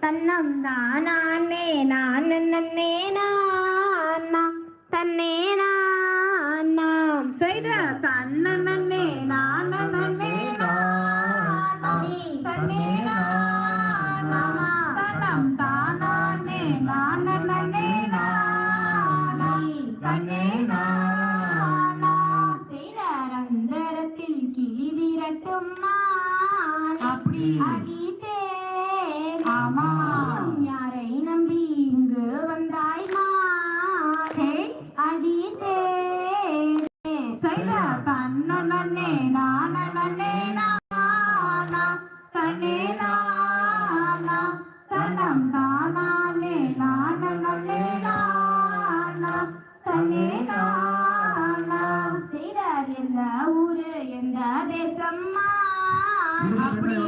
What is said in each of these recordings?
தன்னம் தானே நான் நன்னே நான் தன்னே நான் செய்த. தன்னே நான் நன்னே தன்னே தன்னம் தானே நான் நன்னே தன்னே செய்த ரந்தரத்தில் கிளி விரட்டும் அப்படி. அடித்தே ஆமா. யாரை நம்பி இங்கு வந்தாய் மானே அடித்தே. தன்னே நான் நன்னே தன்னே தன்னம் தானே நான் நன்னே தன்னே செய்தார் எந்த ஊரு எந்த தேசம்மா அப்படி.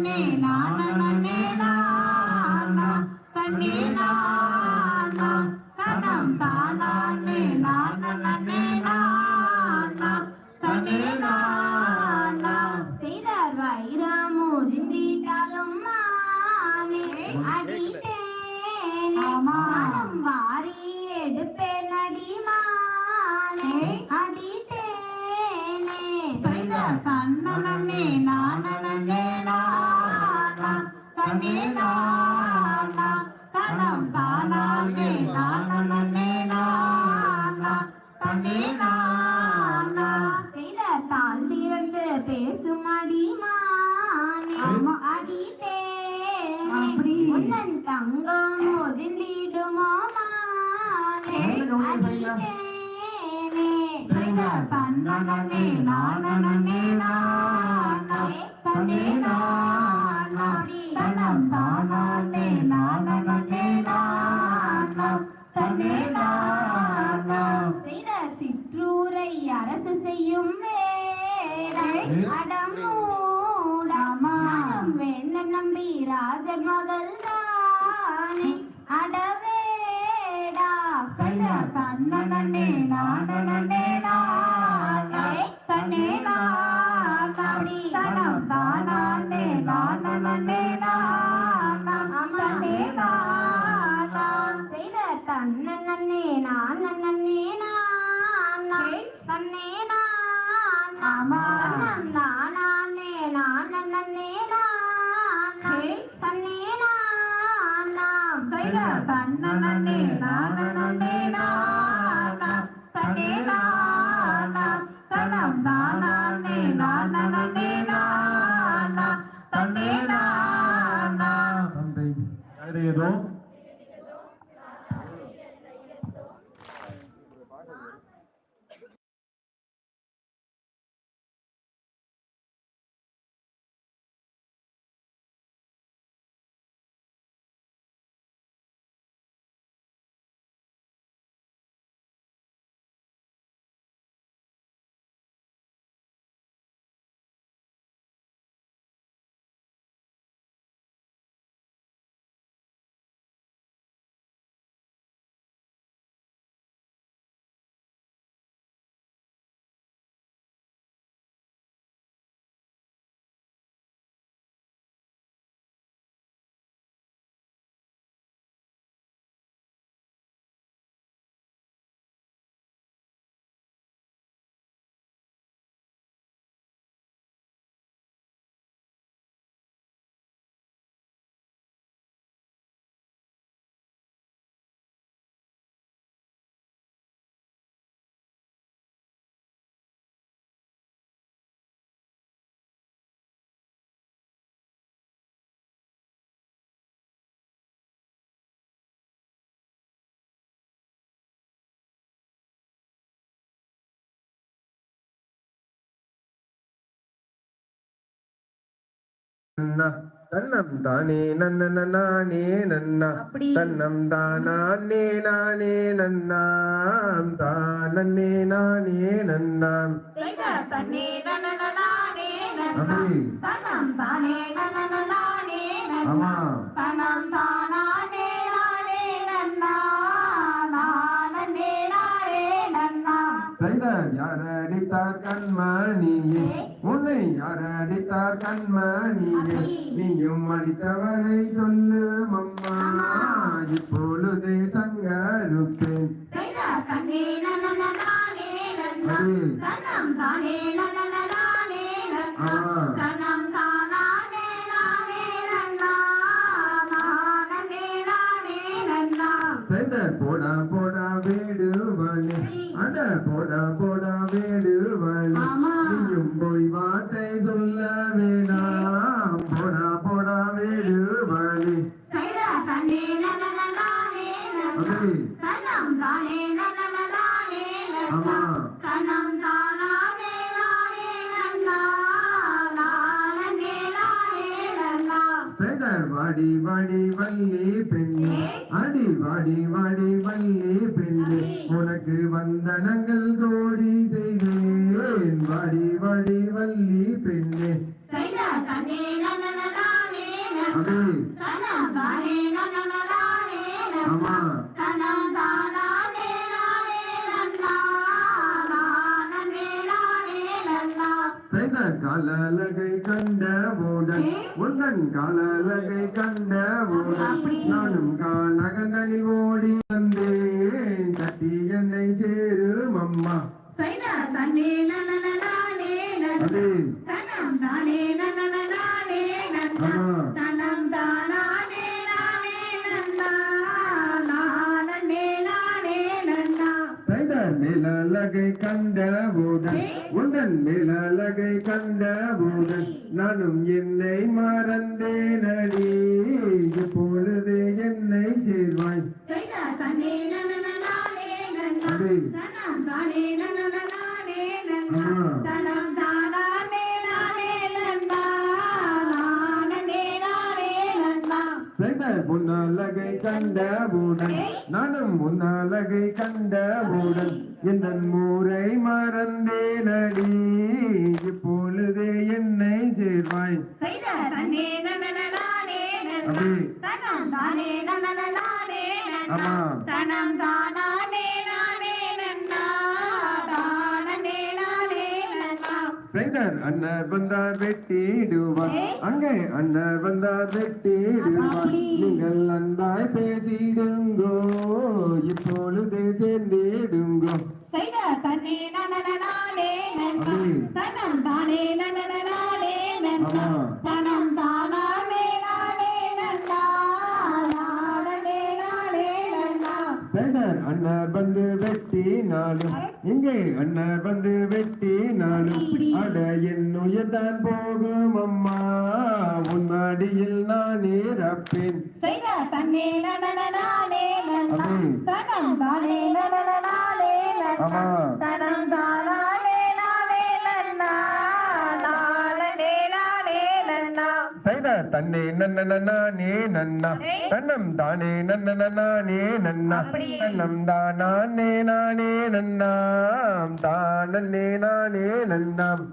தன்னே அடித்தேனே. செய்த தன்னே நான் நன்னே தன்னே தன்னம் தானே நான் நன்னே தன்னே செய்த தாள் திறந்து பேசும் அடிமானே. அப்படி. உன்னன் தங்கம் ஒதிந்திடுமோ மானே. அடித்தேனே. செய்த தன்னே நானே நானே தன்னே தன்னம் தானே நன்ன நானே நன்னா. தன்னம் தானே நானே நன்னாம் தானே நானே நன்னாம். தனம் தானே. ஆமா தனம் தானானே நானே நன்னா. யார் அடித்தார் கண்மணியே உன்னை யார் அடித்தார் கண்மணியே நீயும் அடித்தவரை சொல்லு அம்மா இப்பொழுதே. அது. தனம் தானே வாடி வாடி வள்ளி பெண்ணே. அடி வாடி வாடி வள்ளி பெண்ணே. உனக்கு வந்தனங்கள் கோடி செய்தேன். வாடி வாடி வள்ளி பெண்ணே. செய்த நன்னா. செய்தார் காலலகை கண்டவுடன் உந்தன் காலலகை கண்டவுடன் நானும் கானகங்களில் ஓடி வந்தேன். கட்டி என்னை சேரும் அம்மா. செய்த தன்னே. அது. தனம் தானே தானானே மேலழகை கண்டவுடன் உந்தன் மேலழகை கண்டவுடன் நானும் என்னை மறந்தேனடி இப்பொழுது என்னை சேர்வாய். பொன்னழகை கண்டவுடன் நானும் உன்னழகை கண்டவுடன் எந்த ஊரை மறந்தேனடி இப்பொழுது என்னை சேர்வாய். செய்த அண்ணர் வந்தார் வெட்டிடுவார் அங்கே அண்ணர் வந்தார் வெட்டிடுவார் நீங்கள் அன்பாய் பேசிடுங்கோ இப்பொழுது சேர்ந்திடுங்கோ தன்னே நனனனானே நன்னா. அது. தனம் தானே நனனனானே நன்னா. ஆமா. தனம் தானானே செய்தார் அண்ணர் வந்து வெட்டினாலும் இங்கே அண்ணர் வந்து வெட்டினாலும் அட என் உயர்தான் போகும் அம்மா. உன் மடியில் நான் இறப்பேன். தன்னை நன்ன நானே நன்னா தன்னம் தானே நன்ன நானே நன்னா தன்னம் தானே நானே நன்னாம் தானே நானே நன்னாம்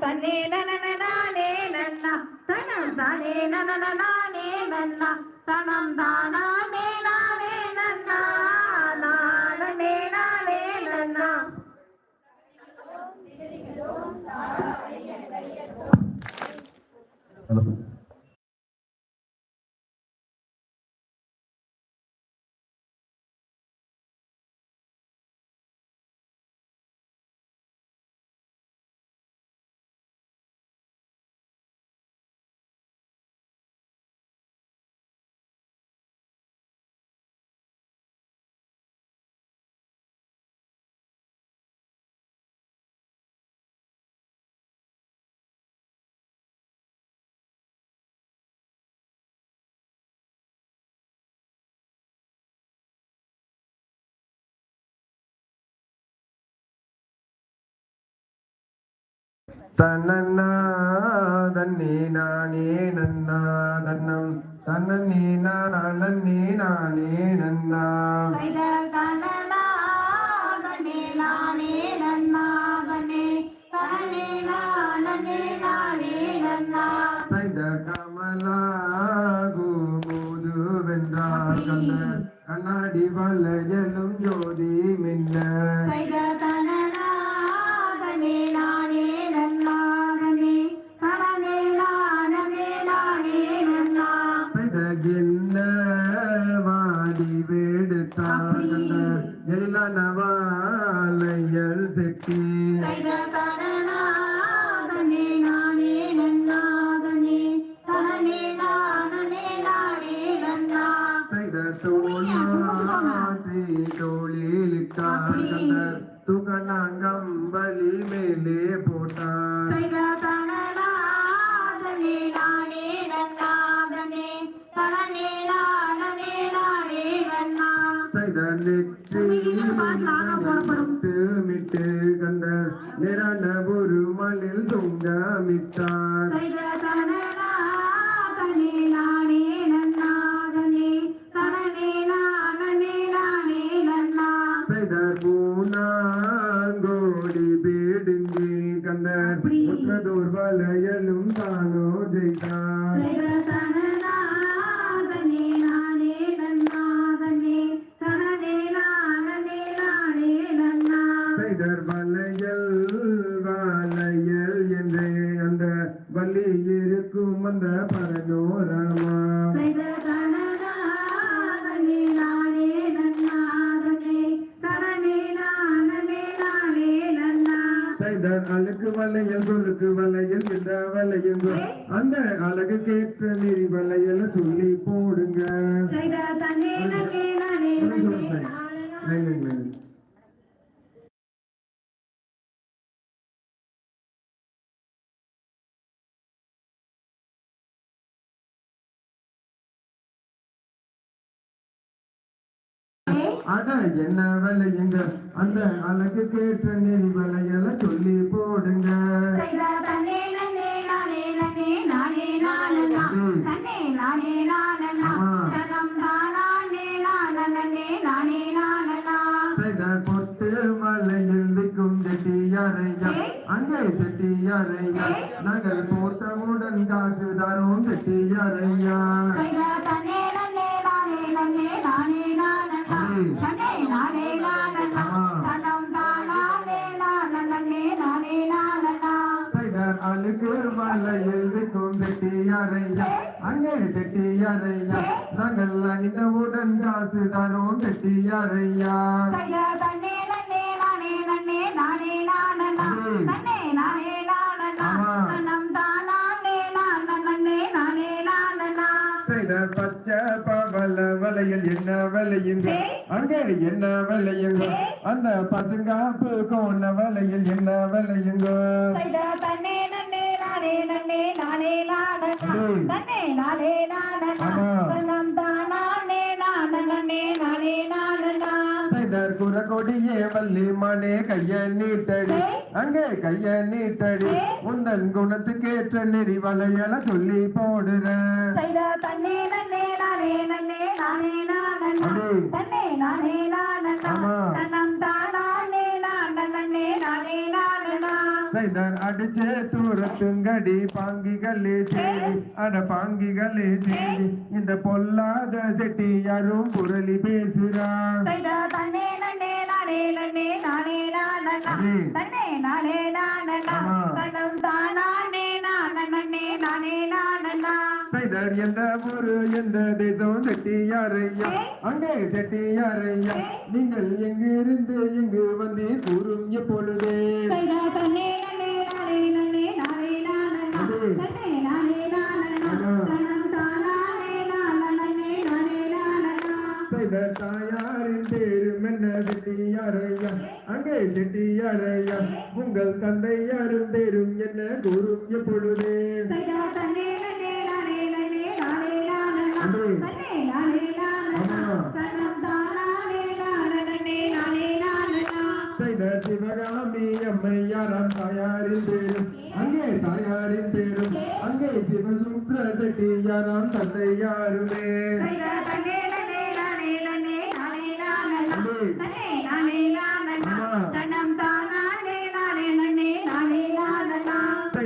தன்னே நனனனானே நன்னா. தனம் தானே நனனனானே நன்னா. தனம் தானானே நானே நன்னா. நானே நானே நன்னா. ஹலோ தன்னே நானே நன்னா தன்னம் தன்னே நானே நானே நன்னா சைத தனனா தனே நானே செய்த நெற்றி மிட்டு கண்டர் நிரண ஒரு மலில் தொங்கமிட்டார். बलयनुं तालो जयता கொழுக்கு வலையல் இந்த வலையும் அந்த அழகு கேட்ட நெறி வலையல் சொல்லி போடுங்க சைத தனே நனே நானே நனே Nine, nine, nine. அட என்ன விலையுங்க அந்த அழகு கேட்ட நெறி வலையல சொல்லி போடுங்க. பொட்டு மலையில் விற்கும் செட்டியாரையா. அங்கே செட்டியாரையா. நகை போட்டவுடன் காசு தரும் செட்டியாரையா. நானனா தனே நானே நானனா தனம் தானே நானனே நானே நானனா செய்தார் பச்சை பவள வலையில் என்ன விலையுங்க அங்கே என்ன விலையுங்க அந்த பசுங்காப்பு கோண வலையில் என்ன விலையுங்க நன்னே நானே நன்னே நானே நானனா தன்னே நானே நானனா தனம் தானே நானனே நானே நானனா செய்தார் குற கொடியே வள்ளி மனே கைய நீட்டடி அங்கே கைய நீட்டடி உந்தன் குணத்துக்கேற்ற நெறி வலையல சொல்லி போடுறேன் சைத தன்னே நன்னே நானே நன்னே நானே நானனா தன்னே நானே நானனா தனம் தானே நானனே நானே செய்தார் அடிச்சே தூரத்துங்கடி பாங்கிகளே சேரி அட பாங்கிகளே சேரி இந்த பொல்லாத செட்டி யாரும் புரளி பேசுறான் சைத தன்னே நன்னே நானே நன்னே நானே நானனா தன்னே நானே நானனா தனம் தானே நானனே நானே நானனா செய்தார் எந்த ஊரு எந்த தேசம் செட்டியாரையா அங்கே செட்டியாரையா நீங்கள் எங்கிருந்து இங்கு வந்து கூறும் எப்பொழுதே. கொண்ட தாயாரின் பேரும் என்ன செட்டியாரையா அங்கே செட்டியாரையா உங்கள் தந்தையாரும் பேரும் என்ன கூறும் எப்பொழுதே? சிவகாமி அம்மையாராம் தாயாரின் பேரும். அங்கே தாயாரின் பேரும். அங்கே சிவசுப்ர செட்டியாராம் தந்தையாருமே.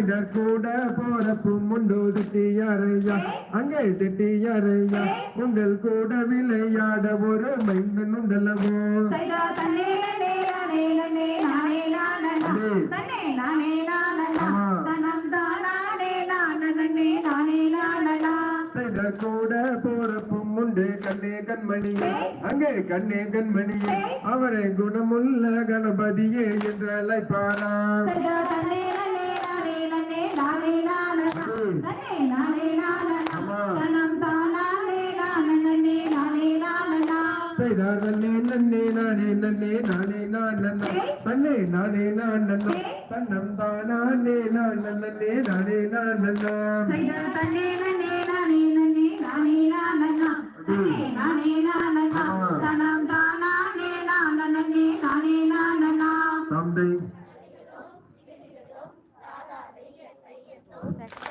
ரைடர் கூட போறப்பும் உண்டு திட்டியாரையா அங்கே திட்டியாரையா உங்கள் கூட விளையாட ஒரு மைந்தன் உண்டல்லவோ. கூட போறப்பும் உண்டு கண்ணே கண்மணி அங்கே கண்ணே கண்மணி அவரை குணமுள்ள கணபதியே என்று அழைப்பானா நன்னே நன்னே நானே நன்னே நானே நான் நன்னா நன்னே நானே நான் நன்னா தன்னம் தானே நான் நன்னே நானே நான் நன்னா தன்னே நன்னே நானே நன்னே நானே நான் நன்னா தன்னே நானே தன்னம் தானே நான் நன்னே நானே நான் நன்னா தந்தை Thank you.